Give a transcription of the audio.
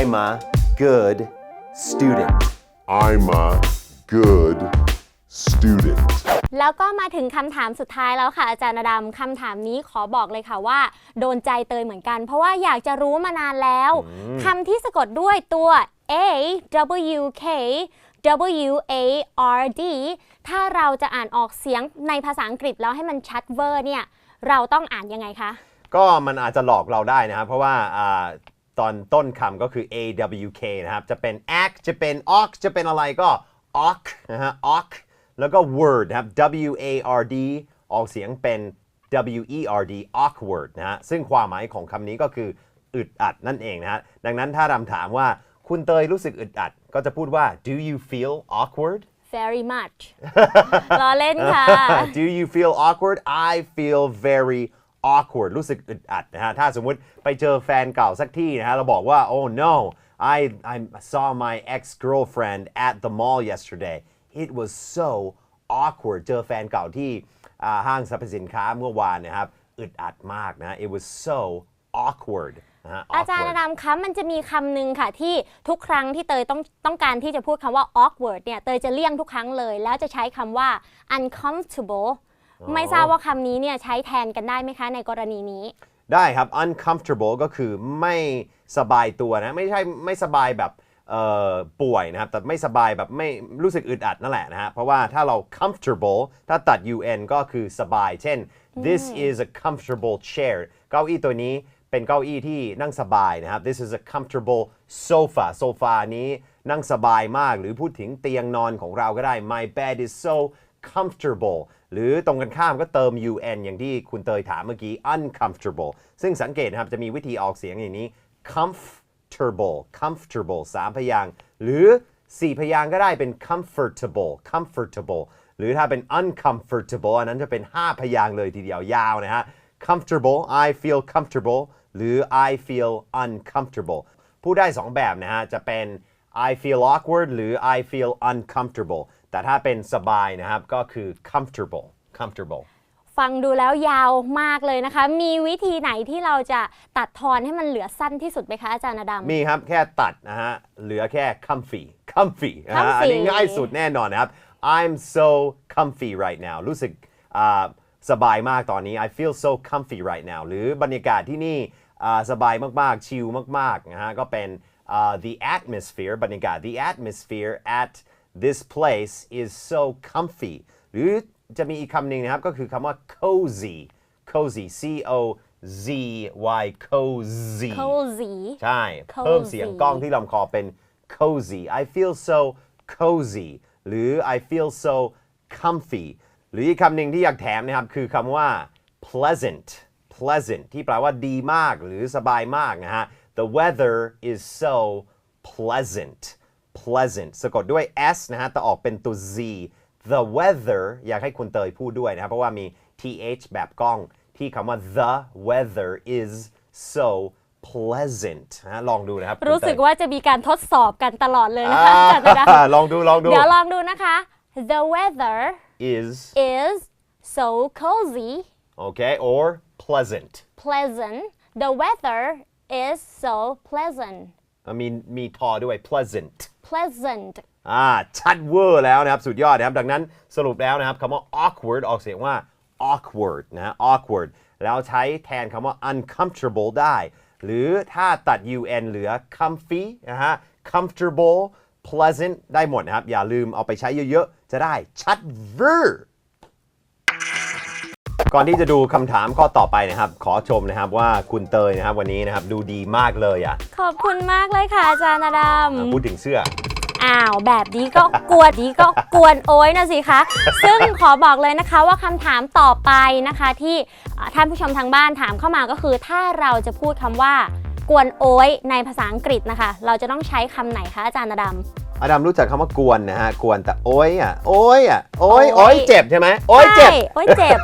I'm a good student I'm a good student. แล้วก็มาถึงคำถามสุดท้ายแล้วค่ะอาจารย์อดำคำถามนี้ขอบอกเลยค่ะว่า โดนใจเตยเหมือนกัน เพราะว่าอยากจะรู้มานานแล้วคำที่สะกดด้วยตัว A W K W A R D ถ้าเราจะอ่านออกเสียงในภาษาอังกฤษแล้วให้มันชัดเวอร์เนี่ย เราต้องอ่านยังไงคะ ก็มันอาจจะหลอกเราได้นะครับ เพราะว่าอ่า ตอนต้นคำก็คือ A W K นะครับ จะเป็น act จะเป็น awk จะเป็นอะไรก็ awk นะฮะ awk แล้วก็ word นะครับ W A R D ออกเสียงเป็น W E R D awkward นะฮะ ซึ่งความหมายของคำนี้ก็คืออึดอัดนั่นเองนะฮะ ดังนั้นถ้าดำถามว่าคุณเตยรู้สึกอึดอัด ก็จะพูดว่า Do you feel awkward very much ล้อเล่นค่ะ Do you feel awkward I feel very awkward รู้สึกอึดอัดนะฮะ ถ้าสมมุติไปเจอแฟนเก่าสักที่นะฮะ เราบอกว่า oh no I I saw my ex girlfriend at the mall yesterday it was so awkward เจอแฟนเก่าที่ห้างสรรพสินค้าเมื่อวานนะครับ อึดอัดมากนะ it was so awkward อาจารย์อดำคะมันจะมีคำหนึ่งค่ะที่ทุกครั้งที่เตยต้องต้องการที่จะพูดคำว่า awkward เนี่ยเตยจะเลี่ยงทุกครั้งเลย แล้วจะใช้คำว่า uncomfortable ไม่ทราบว่าคำนี้เนี่ยใช้แทนกันได้ไหมคะในกรณีนี้ ได้ครับ uncomfortable ก็คือไม่สบายตัวนะ ไม่ใช่ไม่สบายแบบเอ่อป่วยนะครับ แต่ไม่สบายแบบไม่รู้สึกอึดอัดนั่นแหละนะฮะ เพราะว่าถ้าเรา comfortable ถ้าตัด un ก็คือสบาย เช่น this is a comfortable chair เก้าอี้ตัวนี้เป็นเก้าอี้ที่นั่งสบายนะครับ this is a comfortable sofa โซฟานี้นั่งสบายมาก หรือพูดถึงเตียงนอนของเราก็ได้ my bed is so comfortable หรือตรงกันข้ามก็เติม un อย่างที่คุณเตยถามเมื่อกี้ uncomfortable ซึ่งสังเกตนะครับ จะมีวิธีออกเสียงอย่างนี้ comfortable comfortable สามพยางค์หรือสี่พยางค์ก็ได้เป็น comfortable comfortable หรือถ้าเป็น uncomfortable อันนั้นจะเป็น 5 พยางค์เลยทีเดียวยาวนะฮะ comfortable I feel comfortable หรือ I feel uncomfortable พูดได้ 2 แบบนะฮะ จะเป็น I feel awkward หรือ I feel uncomfortable แต่ถ้าเป็นสบายนะครับก็คือ comfortable comfortable ฟังดูแล้วยาวมากเลยนะคะ มีวิธีไหนที่เราจะตัดทอนให้มันเหลือสั้นที่สุดไหมคะอาจารย์อดำมีครับแค่ตัดนะฮะ เหลือแค่ comfy comfy นะฮะ comfy อันนี้ง่ายสุดแน่นอนนะครับ I'm so comfy right now รู้สึกอ่าสบายมากตอนนี้ I feel so comfy right now หรือบรรยากาศที่นี่อ่าสบายมากๆ ชิลมากๆนะฮะ ก็เป็นอ่า the atmosphere บรรยากาศ the atmosphere at this place is so comfy หรือจะมีอีกคำหนึ่งนะครับ ก็คือคำว่า cozy cozy c o z y cozy cozy ใช่ เพิ่มเสียงกล้องที่ลำคอเป็น cozy I feel so cozy หรือ I feel so comfy หรืออีกคำหนึ่งที่อยากแถมนะครับ คือคำว่า pleasant pleasant ที่แปลว่าดีมากหรือสบายมากนะฮะ the weather is so pleasant Pleasant สะกดด้วย s นะฮะแต่ออกเป็นตัว z the weather อยากให้คุณเตยพูดด้วยนะครับ เพราะว่ามี th แบบกล้องที่คำว่า the weather is so pleasant นะลองดูนะครับคุณเตยรู้สึกว่าจะมีการทดสอบกันตลอดเลยนะคะอาจารย์อดำอ่าลองดู ลองดู เดี๋ยวลองดูนะคะ the weather is is so cozy okay or pleasant pleasant the weather is so pleasant อะมีมีทอด้วย pleasant pleasant อ่าชัดเวอร์แล้วนะครับสุดยอดนะครับดังนั้นสรุปแล้วนะครับคำว่า awkward ออกเสียงว่า awkward นะ awkward แล้วใช้แทนคำว่า uncomfortable ได้ หรือถ้าตัด un เหลือ comfy นะฮะ comfortable pleasant ได้หมดนะครับ อย่าลืมเอาไปใช้เยอะๆ จะได้ชัดเวอร์ก่อนที่จะดูคำถามข้อต่อไปนะครับ ขอชมนะครับว่าคุณเตยนะครับวันนี้นะครับดูดีมากเลยอะขอบคุณมากเลยค่ะอาจารย์อดอะำพูดถึงเสื้อ อ้าว แบบนี้ก็กวนดีก็กวนโอ้ยนะสิคะ ซึ่งขอบอกเลยนะคะว่าคำถามต่อไปนะคะ ที่อ่าท่านผู้ชมทางบ้านถามเข้ามาก็คือ ถ้าเราจะพูดคำว่ากวนโอ้ยในภาษาอังกฤษนะคะ เราจะต้องใช้คำไหนคะอาจารย์อดำอดัมรู้จักคำว่ากวนนะฮะ กวนแต่โอ้ยอะ โอ้ยอะ โอ้ยโอ๊โอ้ยยเจ็บใช่ไหมโอ้ยเจ็บใช่โอ้ยเจ็บ